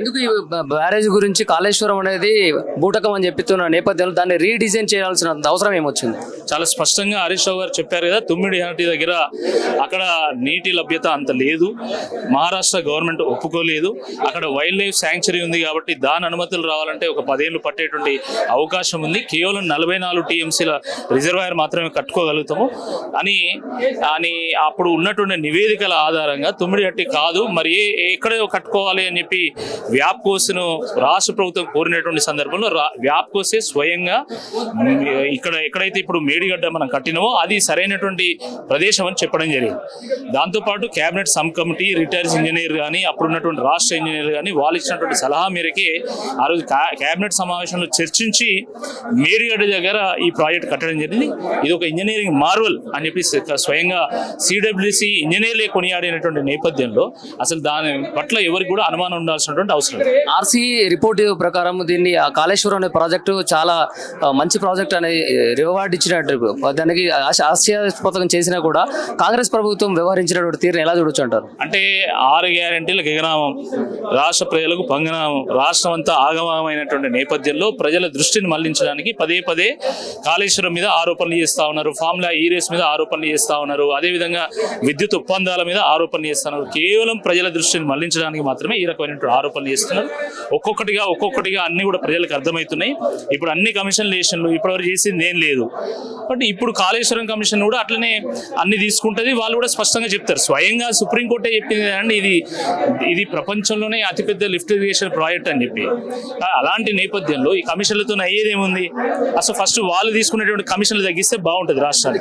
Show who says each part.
Speaker 1: ఎందుకు ఈ బ్యారేజ్ గురించి కాళేశ్వరం అనేది బూటకం అని చెప్తున్న నేపథ్యంలో దాన్ని రీడిజైన్ చేయాల్సిన అవసరం ఏమొచ్చింది?
Speaker 2: చాలా స్పష్టంగా హరీష్ రావు గారు చెప్పారు కదా తుమ్మిడి హంటి దగ్గర అక్కడ నీటి లభ్యత అంత లేదు. మహారాష్ట్ర గవర్నమెంట్ ఒప్పుకోలేదు. అక్కడ వైల్డ్ లైఫ్ శాంక్చురీ ఉంది కాబట్టి దాని అనుమతులు రావాలంటే ఒక పదేళ్ళు పట్టేటువంటి అవకాశం ఉంది. కేవలం నలభై నాలుగు టీఎంసీల రిజర్వాయర్ మాత్రమే కట్టుకోగలుగుతాము. అని అని అప్పుడు ఉన్నటువంటి నివేదికల ఆధారంగా తుమ్మిడి హట్టి కాదు మరి ఏ ఎక్కడ కట్టుకోవాలి అని చెప్పి వ్యాప్కోస్ను రాష్ట్ర ప్రభుత్వం కోరినటువంటి సందర్భంలో రా- వ్యాప్ కోసే స్వయంగా ఇక్కడ ఎక్కడైతే ఇప్పుడు మేడిగడ్డ మనం కట్టినామో అది సరైనటువంటి ప్రదేశం అని చెప్పడం జరిగింది. దాంతోపాటు cabinet sub committee retires engineer కానీ అప్పుడున్నటువంటి రాష్ట్ర ఇంజనీర్ కానీ వాళ్ళు ఇచ్చినటువంటి సలహా మేరకే ఆ రోజు కేబినెట్ సమావేశంలో చర్చించి మేడిగడ్డ దగ్గర ఈ ప్రాజెక్ట్ కట్టడం జరిగింది. ఇది ఒక ఇంజనీరింగ్ మార్వల్ అని చెప్పి స్వయంగా సిడబ్ల్యూసి ఇంజనీర్లే కొనియాడినటువంటి నేపథ్యంలో అసలు దాని పట్ల ఎవరికి కూడా అనుమానం ఉండాల్సినటువంటి అవసరం లేదు.
Speaker 1: ఆర్సీ రిపోర్ట్ ప్రకారం దీన్ని ఆ కాళేశ్వరం అనే ప్రాజెక్టు చాలా మంచి ప్రాజెక్ట్ అనే రివార్డ్ ఇచ్చినట్టు దానికి ఆశ- హాస్యాస్పదం చేసినా కూడా కాంగ్రెస్ ప్రభుత్వం వ్యవహరించినటువంటి తీరుని ఎలా చూడొచ్చు అంటారు?
Speaker 2: అంటే ఆరు గ్యారంటీల గగనామం రాష్ట్ర ప్రజలకు పంగనామం రాష్ట్రం అంతా ఆగమమైనటువంటి నేపథ్యంలో ప్రజల దృష్టిని మళ్ళించడానికి పదే పదే కాళేశ్వరం మీద ఆరోపణలు చేస్తా ఉన్నారు. ఫార్ములా ఈ రేస్ మీద ఆరోపణలు చేస్తా ఉన్నారు. అదేవిధంగా విద్యుత్ ఒప్పందాల మీద ఆరోపణలు చేస్తున్నారు కేవలం ప్రజల దృష్టిని మళ్ళించడానికి మాత్రమే ఈ రకమైనటువంటి ఆరోపణలు చేస్తున్నారు. ఒక్కొక్కటిగా ఒక్కొక్కటిగా అన్ని కూడా ప్రజలకు అర్థమవుతున్నాయి. ఇప్పుడు అన్ని కమిషన్లు చేసినారు ఇప్పటివరకు చేసింది ఏం లేదు. బట్ ఇప్పుడు కాళేశ్వరం కమిషన్ కూడా అట్లనే అన్ని తీసుకుంటది. వాళ్ళు కూడా స్పష్టంగా చెప్తారు. స్వయంగా సుప్రీంకోర్టే చెప్పింది అండి ఇది ఇది ప్రపంచంలోనే అతిపెద్ద లిఫ్ట్ ఇరిగేషన్ ప్రాజెక్ట్ అని చెప్పి. అలాంటి నేపథ్యంలో ఈ కమిషన్లతో అయ్యేది ఏముంది అసలు ఫస్ట్ వాళ్ళు తీసుకునేటువంటి కమిషన్లు తగ్గిస్తే బాగుంటుంది రాష్ట్రానికి.